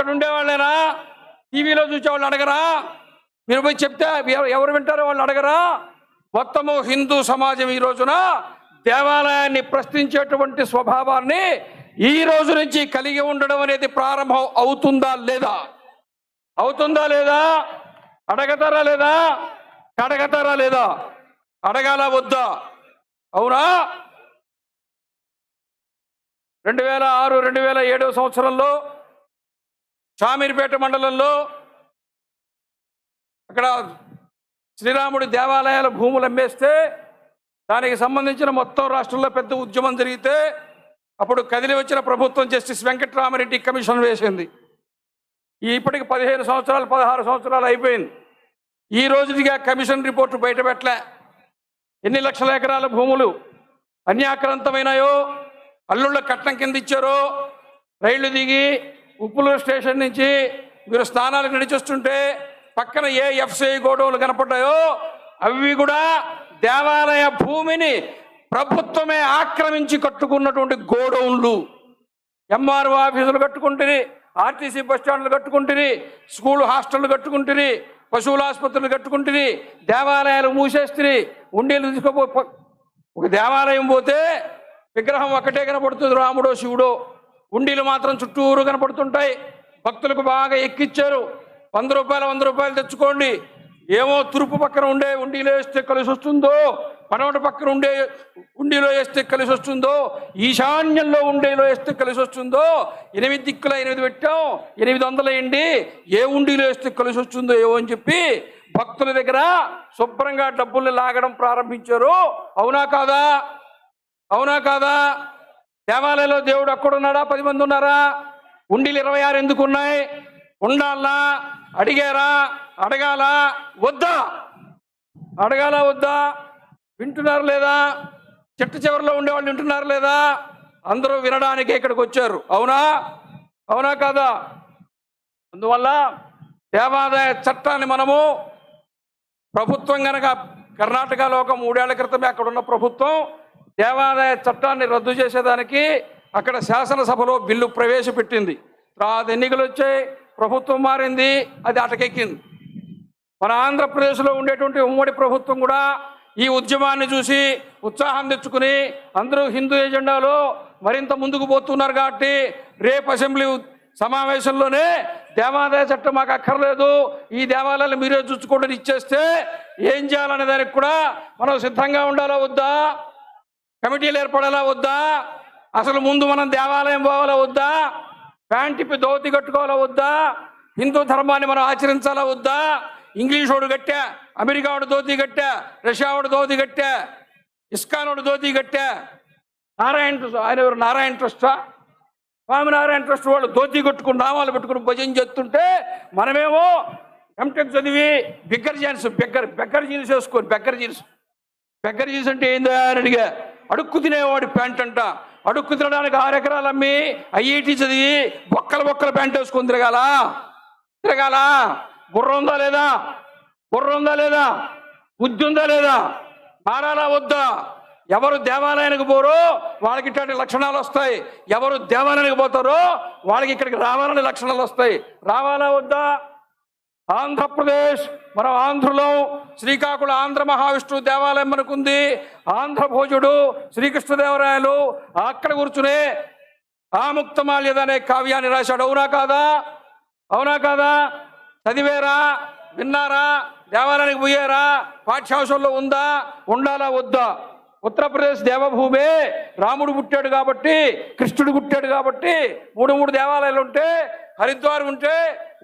ఇక్కడ ఉండేవాళ్ళేనా టీవీలో చూసేవాళ్ళు అడగరా? మీరు పోయి చెప్తే ఎవరు వింటారో వాళ్ళు అడగరా? మొత్తము హిందూ సమాజం ఈ రోజున దేవాలయాన్ని ప్రశ్నించేటువంటి స్వభావాన్ని ఈ రోజు నుంచి కలిగి ఉండడం అనేది ప్రారంభం అవుతుందా లేదా? అవుతుందా లేదా? అడగతారా లేదా? అడగతారా లేదా? అడగాల వద్దా? అవునా? రెండు వేల ఆరు రెండు వేల ఏడవ సంవత్సరంలో షామీర్పేట మండలంలో అక్కడ శ్రీరాముడి దేవాలయాల భూములు అమ్మేస్తే దానికి సంబంధించిన మొత్తం రాష్ట్రంలో పెద్ద ఉద్యమం జరిగితే అప్పుడు కదిలి వచ్చిన ప్రభుత్వం జస్టిస్ వెంకట్రామరెడ్డి కమిషన్ వేసింది. ఈ ఇప్పటికి పదిహేను సంవత్సరాలు పదహారు సంవత్సరాలు అయిపోయింది. ఈ రోజుదిగా కమిషన్ రిపోర్టు బయటపెట్టలే ఎన్ని లక్షల ఎకరాల భూములు అన్యాక్రాంతమైనాయో అల్లుళ్ళ కట్నం కింద ఇచ్చారో రైళ్ళు దిగి ఉప్పులూరు స్టేషన్ నుంచి మీరు స్నానాలకు నడిచొస్తుంటే పక్కన ఏ ఎఫ్సిఐ గోడౌన్లు కనపడ్డాయో అవి కూడా దేవాలయ భూమిని ప్రభుత్వమే ఆక్రమించి కట్టుకున్నటువంటి గోడౌన్లు. ఎంఆర్ఓ ఆఫీసులు కట్టుకుంటుంది ఆర్టీసీ బస్ స్టాండ్లు కట్టుకుంటుంది స్కూల్ హాస్టళ్ళు కట్టుకుంటుంది పశువుల ఆసుపత్రులు కట్టుకుంటుంది దేవాలయాలు మూసేస్తుంది ఉండేలు తీసుకోపో ఒక దేవాలయం పోతే విగ్రహం ఒక్కటే కనపడుతుంది రాముడో శివుడో. ఉండీలు మాత్రం చుట్టూరు కనపడుతుంటాయి. భక్తులకు బాగా ఎక్కిచ్చారు. వంద రూపాయలు వంద రూపాయలు తెచ్చుకోండి. ఏమో తూర్పు పక్కన ఉండే ఉండీలో వేస్తే కలిసి వస్తుందో పడమటి పక్కన ఉండే ఉండిలో వేస్తే కలిసి వస్తుందో ఈశాన్యంలో ఉండేలో వేస్తే కలిసి వస్తుందో ఎనిమిది దిక్కుల ఎనిమిది పెట్టాం ఎనిమిది వందలు వేయండి ఏ ఉండిలో వేస్తే కలిసి వస్తుందో ఏవో అని చెప్పి భక్తుల దగ్గర శుభ్రంగా డబ్బుల్ని లాగడం ప్రారంభించారు. అవునా కాదా? అవునా కాదా? దేవాలయంలో దేవుడు అక్కడున్నాడా? పది మంది ఉన్నారా? ఉండీలు ఇరవై ఆరు ఎందుకు ఉన్నాయి? ఉండాలా? అడిగారా? అడగాల? వద్దా? అడగాల వద్దా? వింటున్నారు లేదా? చెట్టు చివరిలో ఉండేవాళ్ళు వింటున్నారు లేదా? అందరూ వినడానికి ఇక్కడికి వచ్చారు. అవునా? అవునా కాదా? అందువల్ల దేవాదాయ చట్టాన్ని మనము ప్రభుత్వం కనుక కర్ణాటకలో ఒక మూడేళ్ళ క్రితమే అక్కడ ఉన్న ప్రభుత్వం దేవాదాయ చట్టాన్ని రద్దు చేసేదానికి అక్కడ శాసనసభలో బిల్లు ప్రవేశపెట్టింది. తర్వాత ఎన్నికలు వచ్చాయి ప్రభుత్వం మారింది అది అటకెక్కింది. మన ఆంధ్రప్రదేశ్లో ఉండేటువంటి ఉమ్మడి ప్రభుత్వం కూడా ఈ ఉద్యమాన్ని చూసి ఉత్సాహం తెచ్చుకుని అందరూ హిందూ ఎజెండాలో మరింత ముందుకు పోతున్నారు కాబట్టి రేపు అసెంబ్లీ సమావేశంలోనే దేవాదాయ చట్టం మాకు అక్కర్లేదు. ఈ దేవాలయాలు మీరే చూసుకోండి ఇచ్చేస్తే ఏం చేయాలనే దానికి కూడా మనం సిద్ధంగా ఉండాలా వద్దా? కమిటీలు ఏర్పడాలా వద్దా? అసలు ముందు మనం దేవాలయం పోవాలా వద్దా? ప్యాంట్ దోతి ధోతి కట్టుకోవాలా వద్దా? హిందూ ధర్మాన్ని మనం ఆచరించాలా వద్దా? ఇంగ్లీష్ వాడు కట్టా అమెరికా వాడు ధోతి కట్టా రష్యా వాడు ధోతి కట్టా ఇస్కాన్ వాడు ధోతి కట్టా. నారాయణ ట్రస్ట్ ఆయన ఎవరు? నారాయణ ట్రస్టా? స్వామినారాయణ ట్రస్ట్ వాళ్ళు ధోతి కట్టుకుని నామాలు పెట్టుకుని భజన చేస్తుంటే మనమేమో ఎంటెక్ చదివి bigger jeans bigger beggar jeans వేసుకొని బెగ్గర్ జీన్స్ బెగ్గర్ జీన్స్ అంటే ఏందా అని అడిగా. అడుక్కు తినేవాడి ప్యాంట్ అంట అడుక్కు తినడానికి ఆరు ఎకరాలు అమ్మి ఐఐటి చదివి బొక్కల బొక్కల ప్యాంట్ వేసుకొని తిరగాల. తిరగాల. బుర్ర ఉందా లేదా? బుర్ర ఉందా లేదా? బుద్ధి ఉందా లేదా? మారాలా వద్దా? ఎవరు దేవాలయానికి పోరో వాళ్ళకి ఇట్లాంటి లక్షణాలు వస్తాయి. ఎవరు దేవాలయానికి పోతారో వాళ్ళకి ఇక్కడికి రావాలని లక్షణాలు వస్తాయి. రావాలా వద్దా? ఆంధ్రప్రదేశ్ మనం ఆంధ్రలో శ్రీకాకుళం ఆంధ్ర మహావిష్ణు దేవాలయం మనకుంది ఆంధ్ర భోజుడు శ్రీకృష్ణదేవరాయలు అక్కడ కూర్చునే ఆముక్తమాల్యద అనే కావ్యాన్ని రాశాడు. అవునా కాదా? అవునా కాదా? చదివేరా? విన్నారా? దేవాలయానికి పోయారా? పాఠ్యాంశంలో ఉందా? ఉండాలా? వద్దా? ఉత్తరప్రదేశ్ దేవభూమే రాముడు పుట్టాడు కాబట్టి కృష్ణుడు పుట్టాడు కాబట్టి మూడు మూడు దేవాలయాలు ఉంటే హరిద్వార్ ఉంటే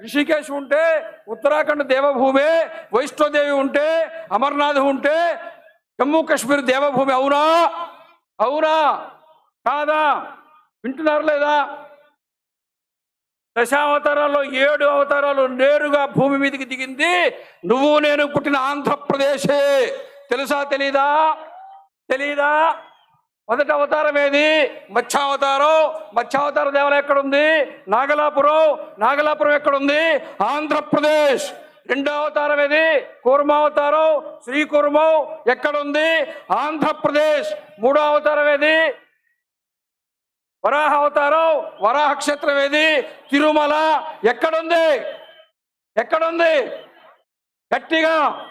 రిషికేశ్ ఉంటే ఉత్తరాఖండ్ దేవభూమే వైష్ణోదేవి ఉంటే అమర్నాథ్ ఉంటే జమ్మూ కాశ్మీర్ దేవభూమి అవునా? అవునా? కాదా? వింటున్నారు లేదా? దశావతారాల్లో ఏడు అవతారాలు నేరుగా భూమి మీదకి దిగింది. నువ్వు నేను పుట్టిన ఆంధ్రప్రదేశే. తెలుసా తెలీదా? తెలీదా? మొదటి అవతారం ఏది? మత్స్యావతారం. మత్స్యావతార దేవాలయం ఎక్కడుంది? నాగలాపురం. నాగలాపురం ఎక్కడుంది? ఆంధ్రప్రదేశ్. రెండో అవతారం ఏది? కూర్మావతారం శ్రీ కూర్మం ఎక్కడుంది? ఆంధ్రప్రదేశ్. మూడో అవతారం ఏది? వరాహ అవతారం. వరాహ క్షేత్రం ఏది? తిరుమల. ఎక్కడుంది? ఎక్కడుంది? గట్టిగా